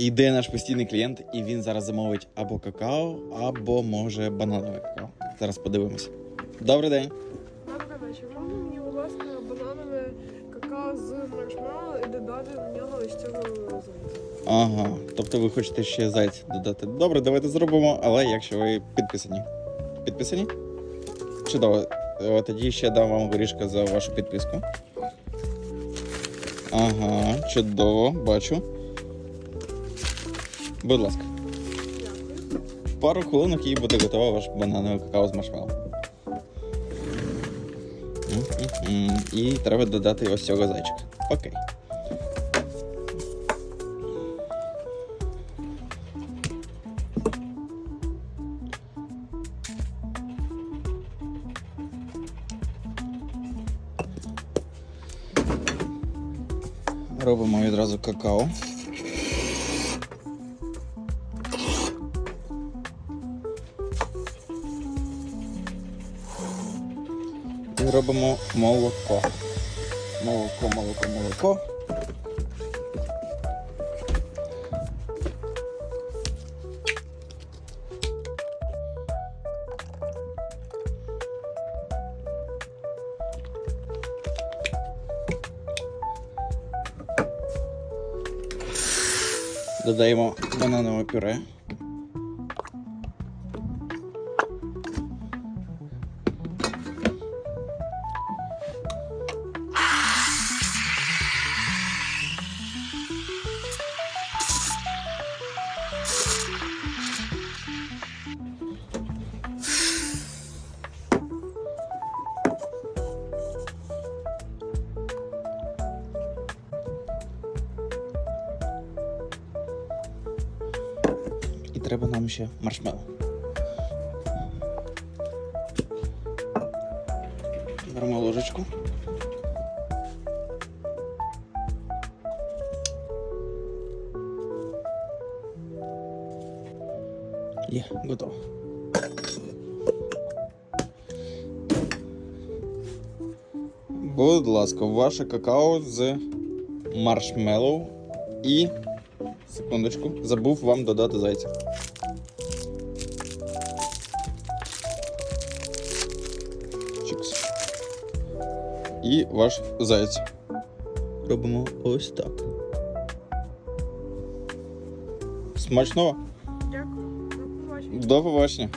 Йде наш постійний клієнт, і він зараз замовить або какао, або може бананове какао. Зараз подивимося. Добрий день. Добрий вечір. Можна мені, будь ласка, бананове какао з маршмеллоу і додати в нього ось цього зайця? Ага, тобто ви хочете ще зайця додати. Добре, давайте зробимо, але якщо ви підписані. Підписані? Чудово. Е, Тоді ще дам вам горішка за вашу підписку. Ага, чудово, бачу. Будь ласка. Дякую. Пару хвилинок і буде готово ваш бананове какао з маршмеллоу. І треба додати ось цього зайчика. Окей. Робимо відразу какао. І робимо молоко. Молоко, молоко, молоко. Додаємо бананове пюре. Треба нам ще маршмеллоу. Беремо ложечку. Є, готово. Будь ласка, ваше какао з маршмеллоу і Секундочку, забув вам додати зайця. Чікс. І ваш зайця. Робимо ось так. Смачного. Дякую. До побачення. До побачення.